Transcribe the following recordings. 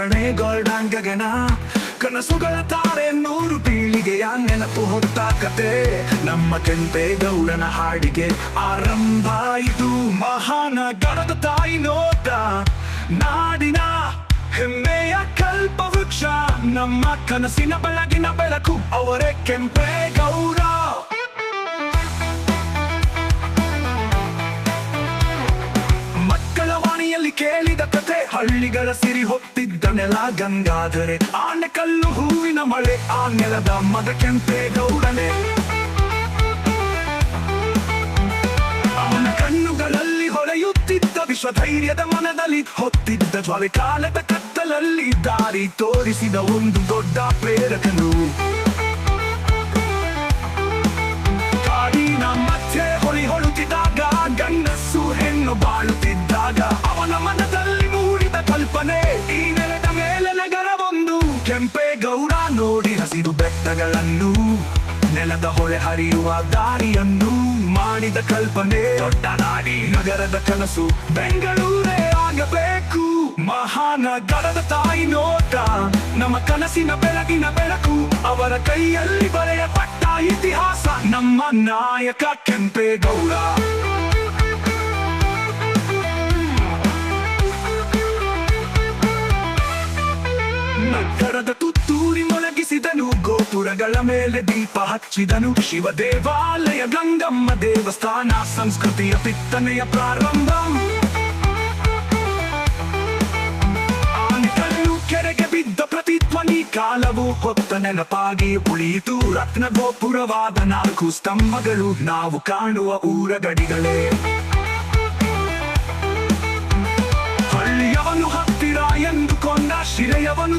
ಸ್ಮರಣೆ ಗೋಲ್ಡಾಂಗ್ ಗಗನ ಕನಸುಗಳ ತಾರೆ ನೂರು ಪೀಳಿಗೆಯ ನೆನಪು ಹೊತ್ತ ಕತೆ ನಮ್ಮ ಕೆಂಪೇಗೌಡನ ಹಾಡಿಗೆ ಆರಂಭ ಇದು. ಮಹಾನಗರದ ತಾಯಿ ನೋಟ. ನಾಡಿನ ಹೆಮ್ಮೆಯ ಕಲ್ಪವೃಕ್ಷ. ನಮ್ಮ ಕನಸಿನ ಬೆಳಗಿನ ಬೆಳಕು ಅವರೇ ಕೆಂಪೇಗೌಡ ವಾಣಿಯಲ್ಲಿ ಕೇಳಿದ ಕತೆ, ಹಳ್ಳಿಗಳ ಸಿರಿ ಹೊತ್ತಿದ್ದ ನೆಲ ಗಂಗಾಧರೆ ಆನೆಕಲ್ಲು ಹೂವಿನ ಮಳೆ, ಆ ನೆಲದ ಮದ ಕೆಂಪೆ ಗೌಡನೆ. ಕಣ್ಣುಗಳಲ್ಲಿ ಹೊಳೆಯುತ್ತಿದ್ದ ವಿಶ್ವಧೈರ್ಯದ ಮನದಲ್ಲಿ ಹೊತ್ತಿದ್ದ ಜ್ವಾಲೆ ಕಾಲದ ಕತ್ತಲಲ್ಲಿ ದಾರಿ ತೋರಿಸಿದ ಒಂದು ದೊಡ್ಡ ಪ್ರೇರಕನು. ಕಲ್ಪನೆ. ಈ ನೆಲದ ಮೇಲೆ ನಗರವೊಂದು. ಕೆಂಪೇಗೌಡ ನೋಡಿ ಹಸಿರು ಬೆಟ್ಟಗಳನ್ನು, ನೆಲದ ಹೊಳೆ ಹರಿಯುವ ದಾರಿಯನ್ನು ಮಾಡಿದ ಕಲ್ಪನೆ. ದೊಡ್ಡ ನಾಡಿ. ನಗರದ ಕನಸು ಬೆಂಗಳೂರೇ ಆಗಬೇಕು. ಮಹಾನಗರದ ತಾಯಿ ನೋಟ. ನಮ್ಮ ಕನಸಿನ ಬೆಳಕಿನ ಬೆಳಕು ಅವರ ಕೈಯಲ್ಲಿ ಬರೆಯಪಟ್ಟ ಇತಿಹಾಸ. ನಮ್ಮ ನಾಯಕ ಕೆಂಪೇಗೌಡ ಗೋಪುರಗಳ ಮೇಲೆ ದೀಪ ಹಚ್ಚಿದನು. ಶಿವ ದೇವಾಲಯ ಗಂಗಮ್ಮ ದೇವಸ್ಥಾನ, ಸಂಸ್ಕೃತಿಯ ಪಿತ್ತನೆಯ ಪ್ರಾರಂಭ. ಕೆರೆಗೆ ಬಿದ್ದ ಪ್ರತಿಧ್ವನಿ ಕಾಲವು ಹೊತ್ತ ನೆನಪಾಗಿ ಉಳಿಯಿತು. ರತ್ನ ಗೋಪುರವಾದ ನಾಲ್ಕು ಸ್ತಂಭಗಳು ನಾವು ಕಾಣುವ ಊರ ಗಡಿಗಳೇ ಹಳ್ಳಿಯವನು ಹತ್ತಿರ ಎಂದುಕೊಂಡ ಶಿರೆಯವನು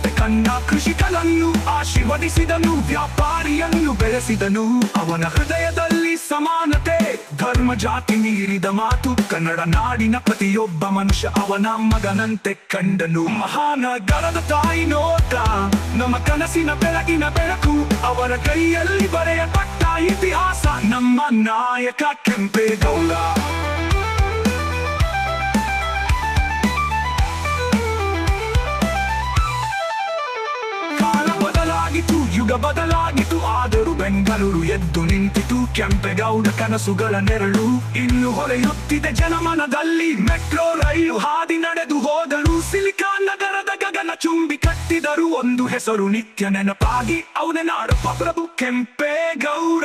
ದೇವರಂತೆ ಕಂಡ ಕೃಷಿಕನನ್ನು ಆಶೀರ್ವದಿಸಿದನು, ವ್ಯಾಪಾರಿಯನ್ನು ಬೆಳೆಸಿದನು. ಅವನ ಹೃದಯದಲ್ಲಿ ಸಮಾನತೆ, ಧರ್ಮ ಜಾತಿ ಮೀರಿದ ಮಾತು, ಕನ್ನಡ ನಾಡಿನ ಪ್ರತಿಯೊಬ್ಬ ಮನುಷ್ಯ ಅವನ ಮಗನಂತೆ ಕಂಡನು. ಮಹಾನಗರದ ತಾಯಿ ನೋಟ, ನಮ್ಮ ಕನಸಿನ ಬೆಳಗಿನ ಬೆಳಕು, ಅವರ ಕೈಯಲ್ಲಿ ಬರೆಯಪಟ್ಟ ಇತಿಹಾಸ, ನಮ್ಮ ನಾಯಕ ಕೆಂಪೇಗೌಡ. ಯುಗ ಬದಲಾಗಿತು. ಆದರೂ ಬೆಂಗಳೂರು ಎದ್ದು ನಿಂತಿತು. ಕೆಂಪೇಗೌಡ ಕನಸುಗಳ ನೆರಳು ಇನ್ನು ಹೊರೆಯುತ್ತಿದೆ ಜನಮನದಲ್ಲಿ ಮೆಟ್ರೋ ರೈಲು ಹಾದಿ ನಡೆದು ಹೋದರು. ಸಿಲಿಕಾನ್ ನಗರದ ಗಗನ ಚುಂಬಿ ಕಟ್ಟಿದರು. ಒಂದು ಹೆಸರು ನಿತ್ಯ ನೆನಪಾಗಿ, ಅವನ ನಾಡಪ್ಪ ಪ್ರಭು ಕೆಂಪೇಗೌಡ.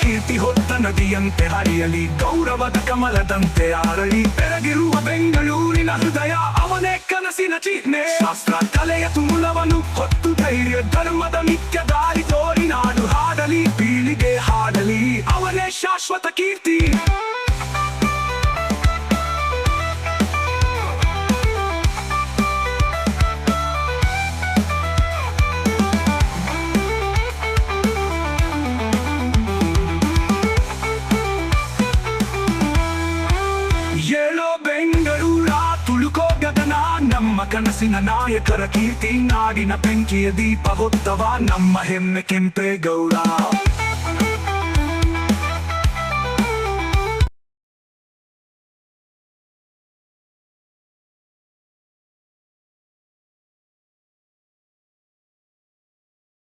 ಕೀರ್ತಿ ಹೊತ್ತ ನದಿಯಂತೆ ಹರಿಯಲಿ, ಗೌರವದ ಕಮಲದಂತೆ ಆರಲಿ. ಬೆಳಗಿರುವ ಬೆಂಗಳೂರಿನ ಹೃದಯ, ಅವನೇ ಕನಸಿನ ಚಿಹ್ನೆ. ಶಾಸ್ತ್ರ, ಕಲೆಯ ತುಮುಲವನು ಹೊತ್ತು ಧೈರ್ಯ ಧರ್ಮದ ನಿತ್ಯ ದಾರಿ ತೋರಿ ನಾಡು ಹಾಡಲಿ ಪೀಳಿಗೆ ಹಾಡಲಿ ಅವನೇ ಶಾಶ್ವತ ಕೀರ್ತಿ. ನಮ್ಮ ಕನಸಿನ ನಾಯಕರ ಕೀರ್ತಿ ನಾಡಿನ ಬೆಂಕಿಯ ದೀಪ ಹೊತ್ತವ ನಮ್ಮ ಹೆಮ್ಮೆ ಕೆಂಪೇಗೌಡ